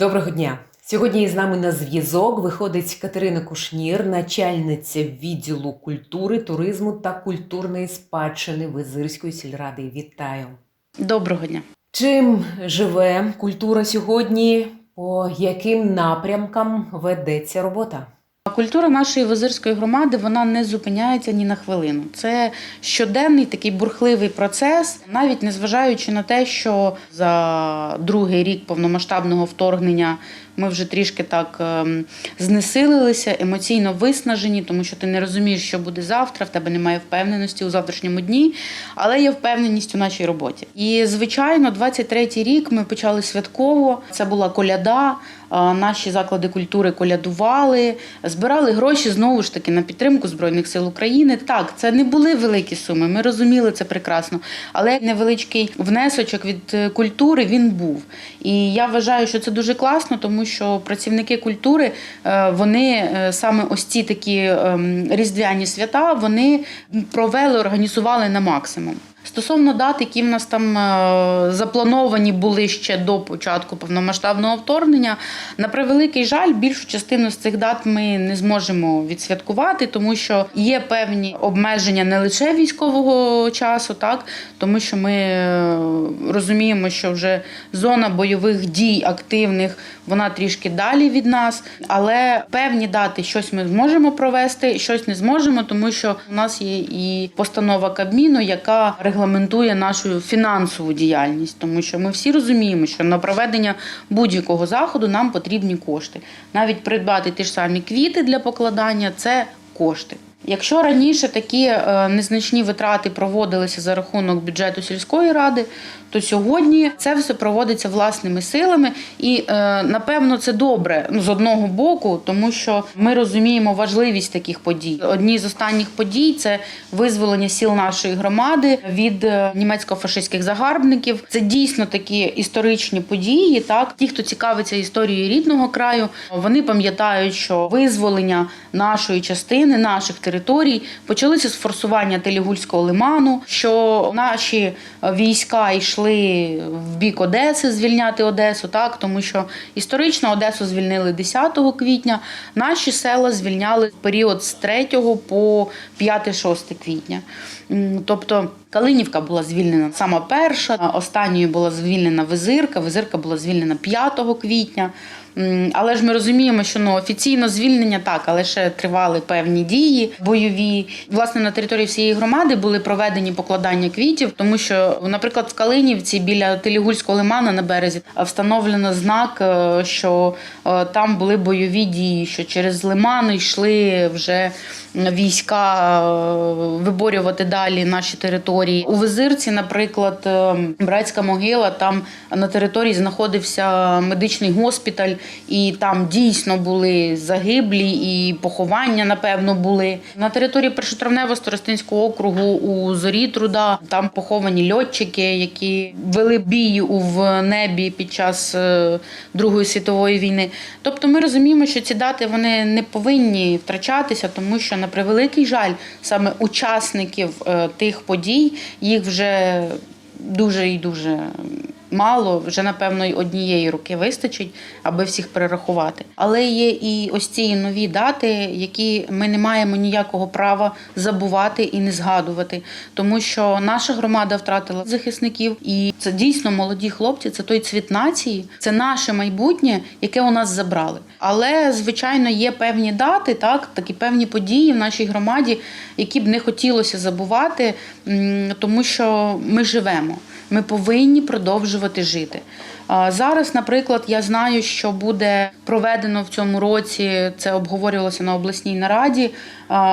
Доброго дня! Сьогодні з нами на зв'язок виходить Катерина Кушнір, начальниця відділу культури, туризму та культурної спадщини Визирської сільради. Вітаю! Доброго дня. Чим живе культура сьогодні? По яким напрямкам ведеться робота? Культура нашої визирської громади вона не зупиняється ні на хвилину. Це щоденний такий бурхливий процес, навіть незважаючи на те, що за другий рік повномасштабного вторгнення ми вже трішки так ем, знесилилися, емоційно виснажені, тому що ти не розумієш, що буде завтра, в тебе немає впевненості у завтрашньому дні, але є впевненість у нашій роботі. І звичайно, 23-й рік ми почали святково. Це була коляда. Наші заклади культури колядували, збирали гроші знову ж таки на підтримку Збройних сил України. Так, це не були великі суми. Ми розуміли це прекрасно, але невеличкий внесочок від е, культури він був. І я вважаю, що це дуже класно, тому що працівники культури е, вони е, саме ось ці такі ем, різдвяні свята вони провели, організували на максимум. Стосовно дат, які в нас там е, заплановані були ще до початку повномасштабного вторгнення, на превеликий жаль, більшу частину з цих дат ми не зможемо відсвяткувати, тому що є певні обмеження не лише військового часу, так? Тому що ми е, розуміємо, що вже зона бойових дій активних вона трішки далі від нас, але певні дати щось ми зможемо провести, щось не зможемо, тому що у нас є і постанова Кабміну, яка регламентує нашу фінансову діяльність, тому що ми всі розуміємо, що на проведення будь-якого заходу нам потрібні кошти. Навіть придбати ті ж самі квіти для покладання це кошти. Якщо раніше такі е, незначні витрати проводилися за рахунок бюджету сільської ради, то сьогодні це все проводиться власними силами, і е, напевно це добре ну, з одного боку, тому що ми розуміємо важливість таких подій. Одні з останніх подій це визволення сіл нашої громади від е, німецько-фашистських загарбників. Це дійсно такі історичні події. Так, ті, хто цікавиться історією рідного краю, вони пам'ятають, що визволення нашої частини, наших територій почалося з форсування Телігульського лиману, що наші війська йшли в бік Одеси звільняти Одесу, так тому що історично Одесу звільнили 10 квітня. Наші села звільняли в період з 3 по 5-6 квітня. Тобто Калинівка була звільнена сама перша, останньою була звільнена Визирка. Визирка була звільнена 5 квітня. Але ж ми розуміємо, що ну офіційно звільнення так, але ще тривали певні дії бойові. Власне, на території всієї громади були проведені покладання квітів, тому що, наприклад, в Калинівці біля Телігульського лимана на березі встановлено знак, е, що е, там були бойові дії, що через лиман йшли вже війська е, виборювати далі наші території. У Визирці, наприклад, е, братська могила, там на території знаходився медичний госпіталь, і там дійсно були загиблі і поховання, напевно, були. На території першотравнево старостинського округу у зорі труда там поховані льотчики, які вели бій в небі під час е, Другої світової війни. Тобто ми розуміємо, що ці дати вони не повинні втрачатися, тому що на превеликий жаль, саме учасників е, тих подій їх вже дуже і дуже мало. Вже напевно й однієї руки вистачить, аби всіх перерахувати. Але є і ось ці нові дати, які ми не маємо ніякого права забувати і не згадувати, тому що наша громада втратила захисників, і це дійсно молоді хлопці. Це той цвіт нації, це наше майбутнє, яке у нас забрали. Але звичайно є певні дати, так такі певні події в нашій громаді, які б не хотілося забувати, тому що ми живемо. Ми повинні продовжувати жити. Зараз, наприклад, я знаю, що буде проведено в цьому році. Це обговорювалося на обласній нараді.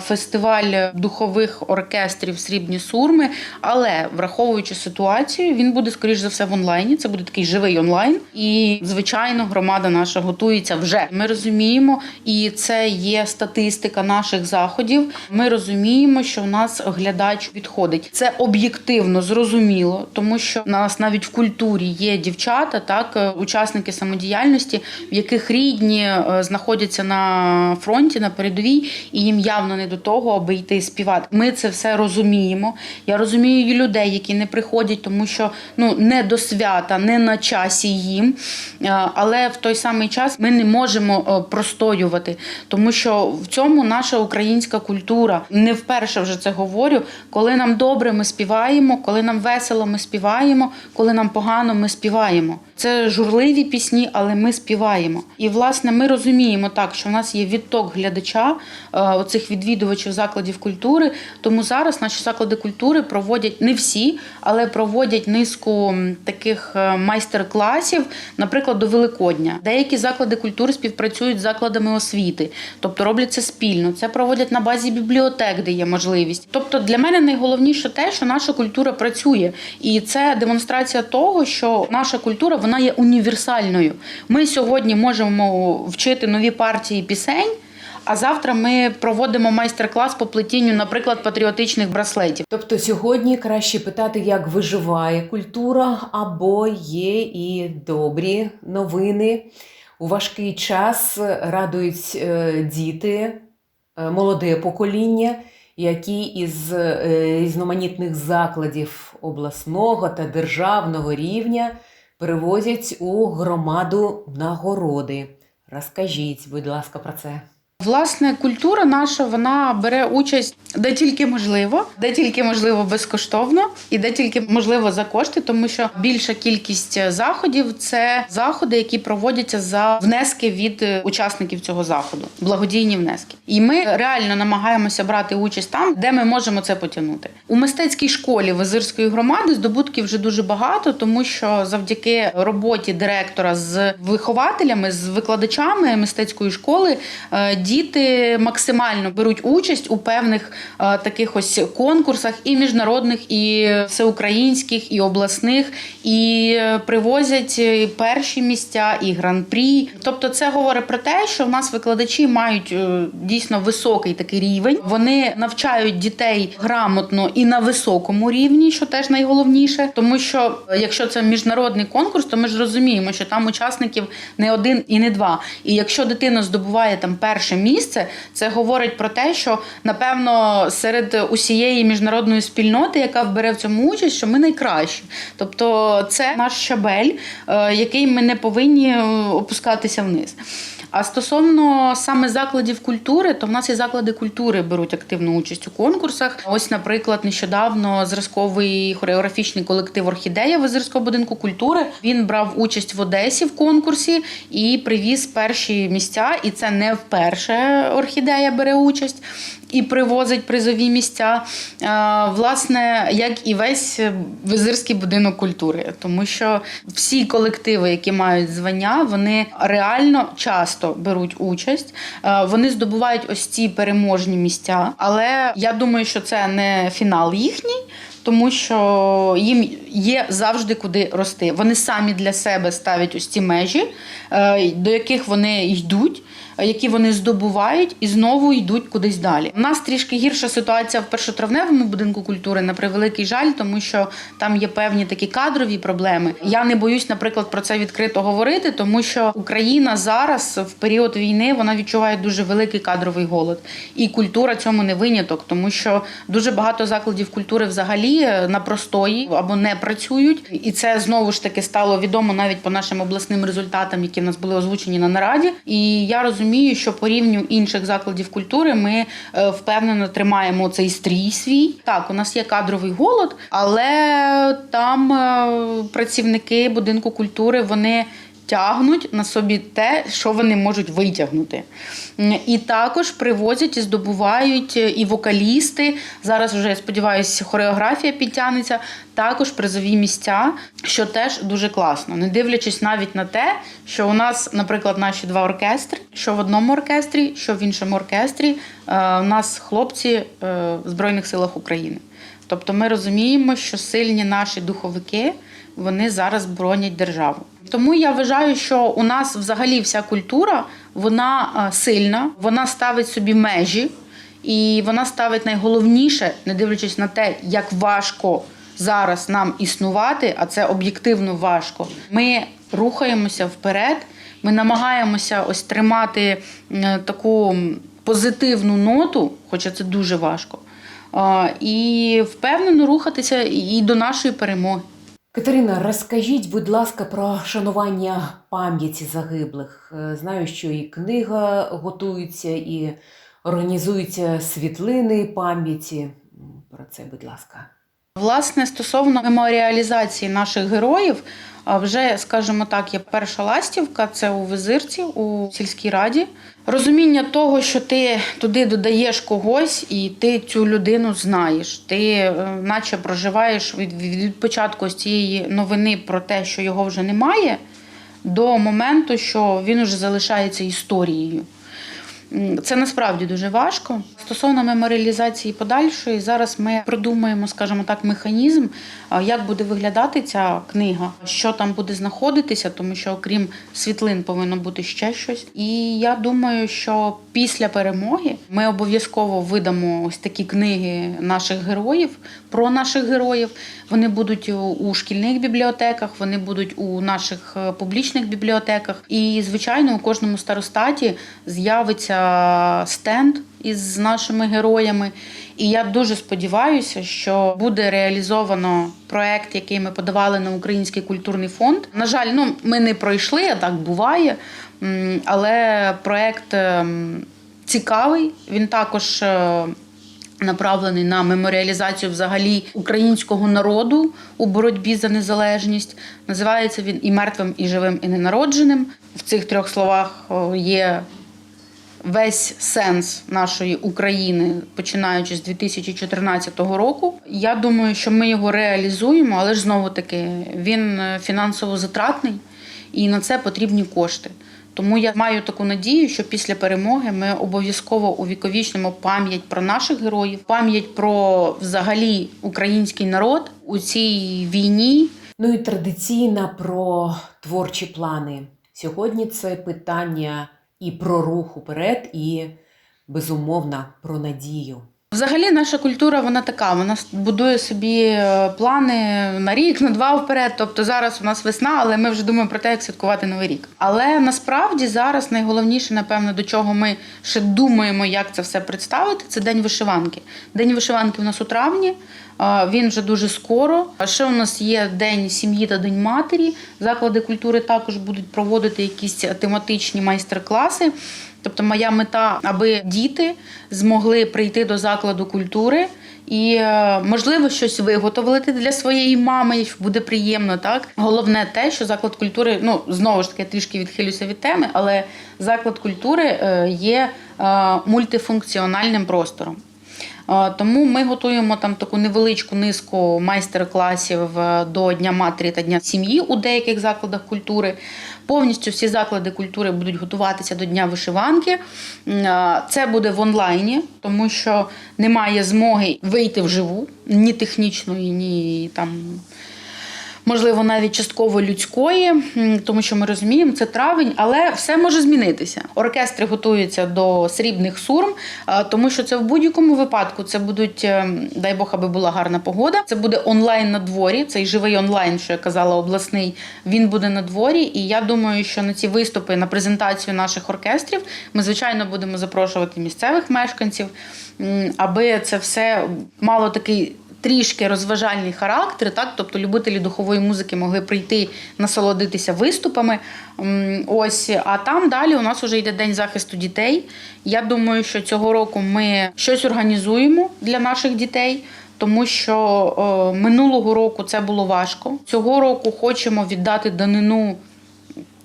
Фестиваль духових оркестрів Срібні сурми. Але враховуючи ситуацію, він буде скоріш за все в онлайні. Це буде такий живий онлайн. І звичайно, громада наша готується вже. Ми розуміємо, і це є статистика наших заходів. Ми розуміємо, що в нас глядач відходить. Це об'єктивно зрозуміло, тому що у нас навіть в культурі є дівчата, так е, учасники самодіяльності, в яких рідні е, знаходяться на фронті, на передовій, і їм явно не до того, аби йти співати. Ми це все розуміємо. Я розумію і людей, які не приходять, тому що ну не до свята, не на часі їм. Е, Але в той самий час ми не можемо простоювати, тому що в цьому наша українська культура. Не вперше вже це говорю. Коли нам добре, ми співаємо, коли нам весело, ми співаємо, коли нам погано, ми співаємо. Це журливі пісні, але ми співаємо. І власне ми розуміємо так, що в нас є відток глядача, е, оцих відвідувачів закладів культури. Тому зараз наші заклади культури проводять не всі, але проводять низку таких е, майстер-класів, наприклад, до Великодня. Деякі заклади культури співпрацюють з закладами освіти, тобто роблять це спільно. Це проводять на базі бібліотек, де є можливість. Тобто для мене найголовніше те, що наша культура працює, і це демонстрація того, що наша культура вона є універсальною. Ми сьогодні можемо вчити нові партії пісень. А завтра ми проводимо майстер-клас по плетінню, наприклад, патріотичних браслетів. Тобто сьогодні краще питати, як виживає культура, або є і добрі новини. У важкий час радують е, діти, е, молоде покоління, які із е, різноманітних закладів обласного та державного рівня привозять у громаду нагороди. Розкажіть, будь ласка, про це. Власне, культура наша вона бере участь де тільки можливо, де тільки можливо безкоштовно, і де тільки можливо за кошти, тому що більша кількість заходів це заходи, які проводяться за внески від е, учасників цього заходу, благодійні внески. І ми реально намагаємося брати участь там, де ми можемо це потягнути. У мистецькій школі Визирської громади здобутків вже дуже багато, тому що завдяки роботі директора з вихователями, з викладачами мистецької школи, е, діти максимально беруть участь у певних е, таких ось конкурсах і міжнародних, і всеукраїнських, і обласних, і е, привозять е, перші місця, і гран-прі. Тобто, це говорить про те, що в нас викладачі мають дійсно високий такий рівень. Вони навчають дітей грамотно і на високому рівні, що теж найголовніше, тому що якщо це міжнародний конкурс, то ми ж розуміємо, що там учасників не один і не два. І якщо дитина здобуває там перше місце, це говорить про те, що напевно серед усієї міжнародної спільноти, яка вбере в цьому участь, що ми найкращі. Тобто, це наш щабель, е, який ми не повинні е, опускатися вниз. А стосовно саме закладів культури, то в нас і заклади культури беруть активну участь у конкурсах. Ось, наприклад, нещодавно зразковий хореографічний колектив Орхідея Визирського будинку культури він брав участь в Одесі в конкурсі і привіз перші місця. І це не вперше орхідея бере участь і привозить призові місця. Е, Власне, як і весь визирський будинок культури, тому що всі колективи, які мають звання, вони реально часто беруть участь. Е, Вони здобувають ось ці переможні місця. Але я думаю, що це не фінал їхній. Тому що їм є завжди куди рости. Вони самі для себе ставлять ось ці межі, е, до яких вони йдуть, е, які вони здобувають, і знову йдуть кудись далі. У нас трішки гірша ситуація в першотравневому будинку культури, на превеликий жаль, тому що там є певні такі кадрові проблеми. Я не боюсь, наприклад, про це відкрито говорити, тому що Україна зараз в період війни вона відчуває дуже великий кадровий голод, і культура цьому не виняток, тому що дуже багато закладів культури взагалі е, на простої або не працюють, і це знову ж таки стало відомо навіть по нашим обласним результатам, які в нас були озвучені на нараді. І я розумію, що по рівню інших закладів культури ми е, впевнено тримаємо цей стрій свій. Так, у нас є кадровий голод, але там е, працівники будинку культури вони. Тягнуть на собі те, що вони можуть витягнути. І також привозять і здобувають е, і вокалісти. Зараз вже я сподіваюся, хореографія підтягнеться. Також призові місця, що теж дуже класно, не дивлячись навіть на те, що у нас, наприклад, наші два оркестри, що в одному оркестрі, що в іншому оркестрі, е, у нас хлопці е, в Збройних силах України. Тобто ми розуміємо, що сильні наші духовики вони зараз бронять державу. Тому я вважаю, що у нас взагалі вся культура вона е, сильна, вона ставить собі межі, і вона ставить найголовніше, не дивлячись на те, як важко зараз нам існувати, а це об'єктивно важко. Ми рухаємося вперед. Ми намагаємося ось тримати е, таку позитивну ноту, хоча це дуже важко, і впевнено рухатися і до нашої перемоги. Катерина, розкажіть, будь ласка, про шанування пам'яті загиблих. Е, Знаю, що і книга готується, і організуються світлини пам'яті. Про це, будь ласка. Власне, стосовно меморіалізації наших героїв, вже, скажімо так, є перша ластівка, це у Визирці, у сільській раді. Розуміння того, що ти туди додаєш когось, і ти цю людину знаєш. Ти е, наче проживаєш від, від початку з цієї новини про те, що його вже немає, до моменту, що він уже залишається історією. Це насправді дуже важко. Стосовно меморіалізації подальшої, зараз ми продумаємо, скажімо так, механізм, як буде виглядати ця книга, що там буде знаходитися, тому що окрім світлин повинно бути ще щось. І я думаю, що після перемоги ми обов'язково видамо ось такі книги наших героїв про наших героїв. Вони будуть у- шкільних бібліотеках, вони будуть у наших е, публічних бібліотеках. І, звичайно, у кожному старостаті з'явиться стенд із нашими героями. І я дуже сподіваюся, що буде реалізовано проект, який ми подавали на Український культурний фонд. На жаль, ну ми не пройшли, а так буває. Але проект ем, цікавий. Він також. е, Направлений на меморіалізацію взагалі українського народу у боротьбі за незалежність. Називається він і мертвим, і живим, і ненародженим. В цих трьох словах є весь сенс нашої України, починаючи з 2014 року. Я думаю, що ми його реалізуємо, але ж знову таки він е, фінансово затратний і на це потрібні кошти. Тому я маю таку надію, що після перемоги ми обов'язково увіковічнимо пам'ять про наших героїв, пам'ять про взагалі український народ у цій війні, Ну і традиційно про творчі плани. Сьогодні це питання і про рух уперед, і безумовно про надію. Взагалі, наша культура вона така. Вона будує собі е, плани на рік, на два вперед. Тобто зараз у нас весна, але ми вже думаємо про те, як святкувати новий рік. Але насправді зараз найголовніше, напевно, до чого ми ще думаємо, як це все представити, це день вишиванки. День вишиванки у нас у травні. Він вже дуже скоро. А ще у нас є День сім'ї та День матері. Заклади культури також будуть проводити якісь тематичні майстер-класи. Тобто, моя мета, аби діти змогли прийти до закладу культури і, е, можливо, щось виготовити для своєї мами, буде приємно. Так головне те, що заклад культури, ну знову ж таки, трішки відхилюся від теми, але заклад культури е, є е, мультифункціональним простором. Е, Тому ми готуємо там таку невеличку низку майстер-класів е, до Дня матері та Дня сім'ї у деяких закладах культури. Повністю всі заклади культури будуть готуватися до Дня вишиванки. Е, Це буде в онлайні, тому що немає змоги вийти вживу, ні технічної, ні там можливо, навіть частково людської, тому що ми розуміємо, це травень, але все може змінитися. Оркестри готуються до срібних сурм, тому що це в будь-якому випадку це будуть, е, дай Бог, аби була гарна погода. Це буде онлайн на дворі. Цей живий онлайн, що я казала, обласний. Він буде на дворі. І я думаю, що на ці виступи, на презентацію наших оркестрів, ми звичайно будемо запрошувати місцевих мешканців, аби це все мало такий трішки розважальний характер, так тобто любителі духової музики могли прийти насолодитися виступами. Ось, а там далі у нас вже йде день захисту дітей. Я думаю, що цього року ми щось організуємо для наших дітей. Тому що е, минулого року це було важко. Цього року хочемо віддати данину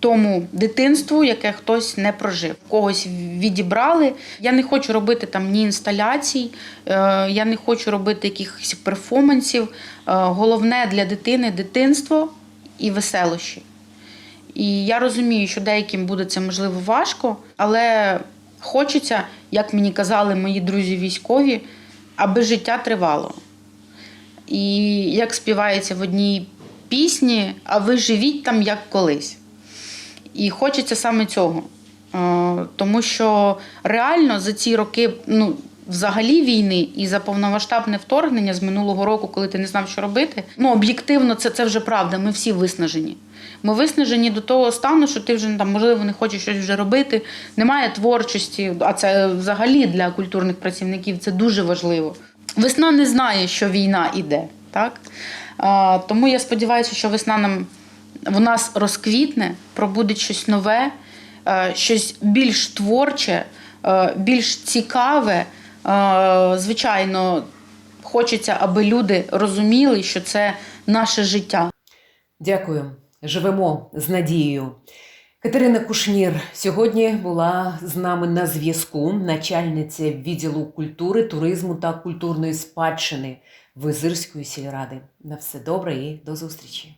тому дитинству, яке хтось не прожив, когось відібрали. Я не хочу робити там ні інсталяцій, е, я не хочу робити якихось перформансів. Е, Головне для дитини дитинство і веселощі. І я розумію, що деяким буде це можливо важко, але хочеться, як мені казали мої друзі військові, аби життя тривало. І як співається в одній пісні, а ви живіть там як колись. І хочеться саме цього. Е, Тому що реально за ці роки, ну, взагалі війни і за повномасштабне вторгнення з минулого року, коли ти не знав, що робити. Ну об'єктивно, це, це вже правда. Ми всі виснажені. Ми виснажені до того стану, що ти вже там можливо не хочеш щось вже робити. Немає творчості, а це взагалі для культурних працівників це дуже важливо. Весна не знає, що війна іде. Так? А, тому я сподіваюся, що весна нам в нас розквітне, пробуде щось нове, е, щось більш творче, е, більш цікаве. Е, Звичайно, хочеться, аби люди розуміли, що це наше життя. Дякую. Живемо з надією. Катерина Кушнір сьогодні була з нами на зв'язку, начальниця відділу культури, туризму та культурної спадщини Визирської сільради. На все добре і до зустрічі.